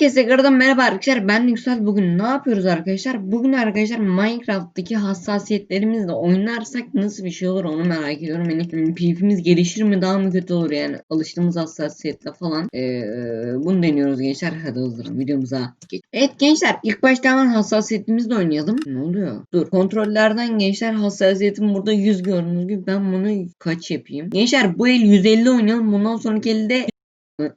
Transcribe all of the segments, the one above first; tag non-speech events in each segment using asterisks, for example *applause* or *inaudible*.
Herkese tekrardan merhaba arkadaşlar. Ben Yüksel. Bugün ne yapıyoruz arkadaşlar? Bugün arkadaşlar Minecraft'taki hassasiyetlerimizle oynarsak nasıl bir şey olur onu merak ediyorum. Yani PvP'miz gelişir mi daha mı kötü olur yani? Alıştığımız hassasiyetle falan. Ee, bunu deniyoruz gençler. Hadi hızlı videomuza geç. Evet gençler ilk başta hemen hassasiyetimizle oynayalım. Ne oluyor? Dur kontrollerden gençler hassasiyetim burada 100 gördüğünüz gibi. Ben bunu kaç yapayım? Gençler bu el 150 oynayalım. Bundan sonraki elde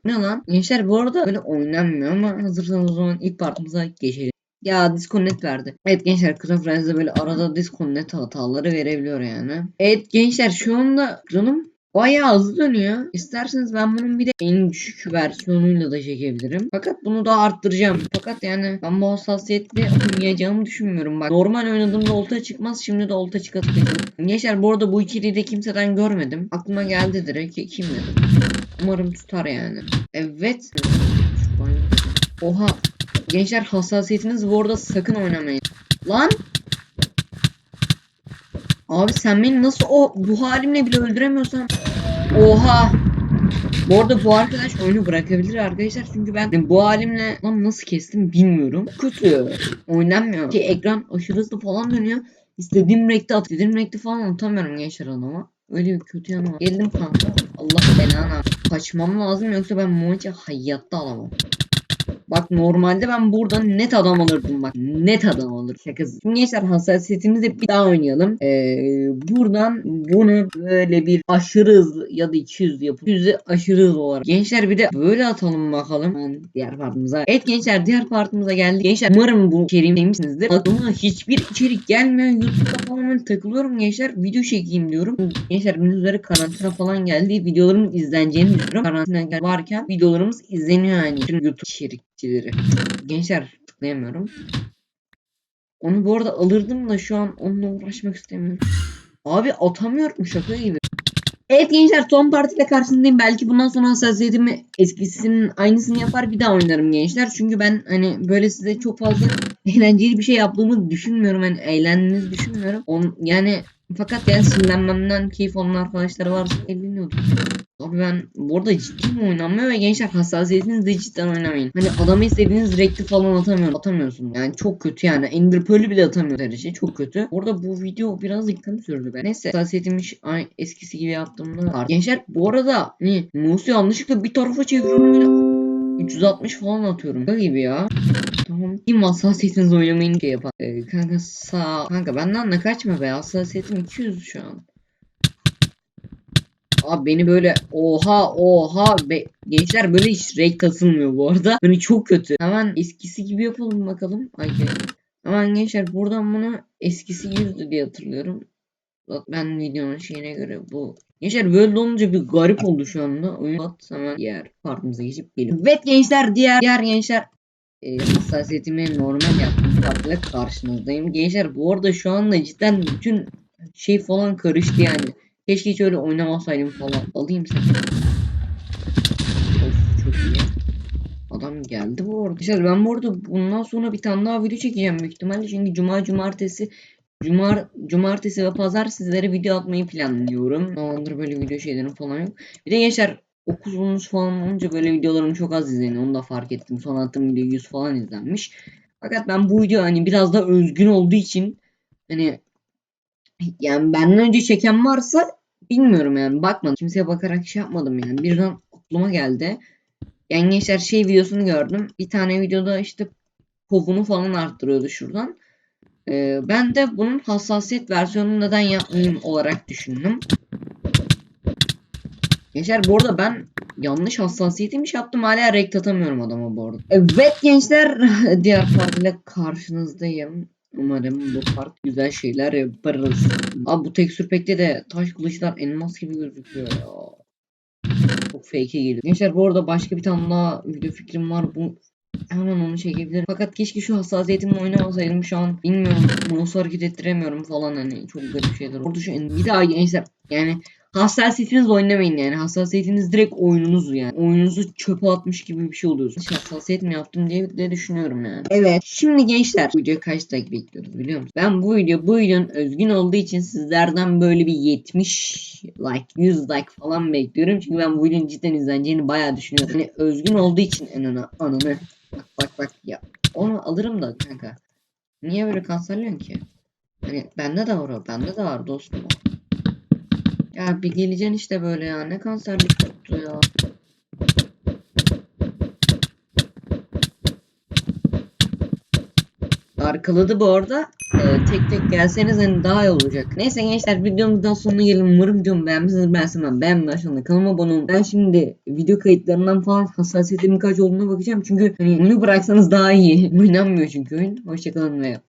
ne lan? Gençler bu arada böyle oynanmıyor ama hazırsanız o zaman ilk partımıza geçelim. Ya disconnect verdi. Evet gençler Craft Rise'de böyle arada disconnect hataları verebiliyor yani. Evet gençler şu anda ekranım bayağı hızlı dönüyor. İsterseniz ben bunun bir de en düşük versiyonuyla da çekebilirim. Fakat bunu da arttıracağım. Fakat yani ben bu hassasiyetle oynayacağımı düşünmüyorum. Bak normal oynadığımda olta çıkmaz. Şimdi de olta çıkartacağım. Gençler bu arada bu içeriği de kimseden görmedim. Aklıma geldi direkt. Kim dedim. Umarım tutar yani. Evet. Oha. Gençler hassasiyetiniz bu arada sakın oynamayın. Lan. Abi sen beni nasıl o bu halimle bile öldüremiyorsan. Oha. Bu arada bu arkadaş oyunu bırakabilir arkadaşlar çünkü ben bu halimle lan nasıl kestim bilmiyorum. Kötü. Oynanmıyor. Ki ekran aşırı hızlı falan dönüyor. İstediğim renkte at. İstediğim renkte falan atamıyorum gençler adama. Öyle bir kötü yanı var. Geldim kanka. Allah belanı. Kaçmam lazım yoksa ben bu hayatta alamam. Bak normalde ben buradan net adam alırdım bak. Net adam alır. Şakası. Şimdi gençler hassasiyetimizi bir daha oynayalım. Ee, buradan bunu böyle bir aşırı hızlı ya da 200 yapıp 200'ü aşırı hızlı olarak. Gençler bir de böyle atalım bakalım. Yani diğer partımıza. Evet gençler diğer partımıza geldik. Gençler umarım bu içeriğimi sevmişsinizdir. Aklıma hiçbir içerik gelmiyor. YouTube'da falan takılıyorum gençler. Video çekeyim diyorum. Gençler bunun üzere karantina falan geldi. Videolarımın izleneceğini düşünüyorum. Karantina varken videolarımız izleniyor yani. Bütün YouTube içerikçileri. Gençler tıklayamıyorum. Onu bu arada alırdım da şu an onunla uğraşmak istemiyorum. Abi atamıyorum şaka gibi. Evet gençler son partiyle karşınızdayım. Belki bundan sonra hassasiyetimi eskisinin aynısını yapar bir daha oynarım gençler. Çünkü ben hani böyle size çok fazla *laughs* eğlenceli bir şey yaptığımı düşünmüyorum. Hani eğlendiğinizi düşünmüyorum. On, yani fakat yani sinirlenmemden keyif alan arkadaşları varsa eğleniyordum. Abi ben bu arada ciddi mi oynanmıyor ve gençler hassasiyetiniz de cidden oynamayın. Hani adamı istediğiniz rekti falan atamıyor, atamıyorsun. Yani çok kötü yani. Ender Pearl'ü bile atamıyor her şey. Çok kötü. Orada bu video biraz yıkım sürdü be. Neyse hassasiyetimi ay, eskisi gibi yaptığımda var. Gençler bu arada hani mouse'u yanlışlıkla bir tarafa çeviriyorum böyle 360 falan atıyorum. Şaka gibi ya. Tamam. Kim hassasiyetiniz oynamayın diye yapar. Ee, kanka sağ. Kanka benden de kaçma be. Hassasiyetim 200 şu an. Abi beni böyle oha oha be gençler böyle hiç renk kasılmıyor bu arada. *laughs* Hani çok kötü. Hemen eskisi gibi yapalım bakalım. Ay Hemen gençler buradan bunu eskisi yüzdü diye hatırlıyorum. Bak ben videonun şeyine göre bu. Gençler böyle olunca bir garip oldu şu anda. Oyun at hemen diğer partımıza geçip geliyorum. Evet gençler diğer diğer gençler e, hassasiyetimi normal yaptım partıyla karşınızdayım. Gençler bu arada şu anda cidden bütün şey falan karıştı yani. Keşke hiç öyle oynamasaydım falan. Alayım seni. Of çok iyi. Adam geldi bu arada. Güzel ben bu arada bundan sonra bir tane daha video çekeceğim büyük ihtimalle. Çünkü cuma cumartesi Cumar, cumartesi ve pazar sizlere video atmayı planlıyorum. Zamandır böyle video şeylerim falan yok. Bir de gençler okulunuz falan olunca böyle videolarım çok az izleniyor. Onu da fark ettim. Son attığım video 100 falan izlenmiş. Fakat ben bu video hani biraz da özgün olduğu için hani yani benden önce çeken varsa bilmiyorum yani bakmadım. Kimseye bakarak şey yapmadım yani. Birden aklıma geldi. Yani gençler şey videosunu gördüm. Bir tane videoda işte povunu falan arttırıyordu şuradan. Ee, ben de bunun hassasiyet versiyonunu neden yapmayayım olarak düşündüm. Gençler bu arada ben yanlış hassasiyetmiş yaptım. Hala rekt atamıyorum adama bu arada. Evet gençler *laughs* diğer partiyle karşınızdayım. Umarım bu part güzel şeyler yaparız. Abi bu tekstür pekte de taş kılıçlar elmas gibi gözüküyor ya. Çok fake'e geliyor. Gençler bu arada başka bir tane daha video fikrim var. Bu Hemen onu çekebilirim. Fakat keşke şu hassasiyetimle oynamasaydım şu an bilmiyorum. Mouse hareket ettiremiyorum falan hani çok garip şeyler. Orada şu bir daha gençler yani hassasiyetiniz oynamayın yani. Hassasiyetiniz direkt oyununuz yani. Oyununuzu çöpe atmış gibi bir şey oluyorsunuz. Hassasiyet mi yaptım diye de düşünüyorum yani. Evet. Şimdi gençler bu videoya kaç like bekliyoruz biliyor musunuz? Ben bu video bu videonun özgün olduğu için sizlerden böyle bir 70 like 100 like falan bekliyorum. Çünkü ben bu videonun cidden izleneceğini bayağı düşünüyorum. Hani özgün olduğu için en ana ananı Bak ya onu alırım da kanka. Niye böyle kanserliyorsun ki? Hani bende de var o. Bende de var dostum o. Ya bir geleceksin işte böyle ya. Ne kanserlik tuttu ya. Arkaladı bu arada. Ee, tek tek gelseniz hani daha iyi olacak. Neyse gençler videomuzdan sonuna gelin. Umarım videomu beğenmişsiniz. Ben sevmem. Beğenmeyi aşağıda kanalıma abone olun. Ben şimdi video kayıtlarından falan hassasiyetimin kaç olduğuna bakacağım. Çünkü hani bunu bıraksanız daha iyi. *laughs* Oynanmıyor çünkü oyun. Hoşçakalın ve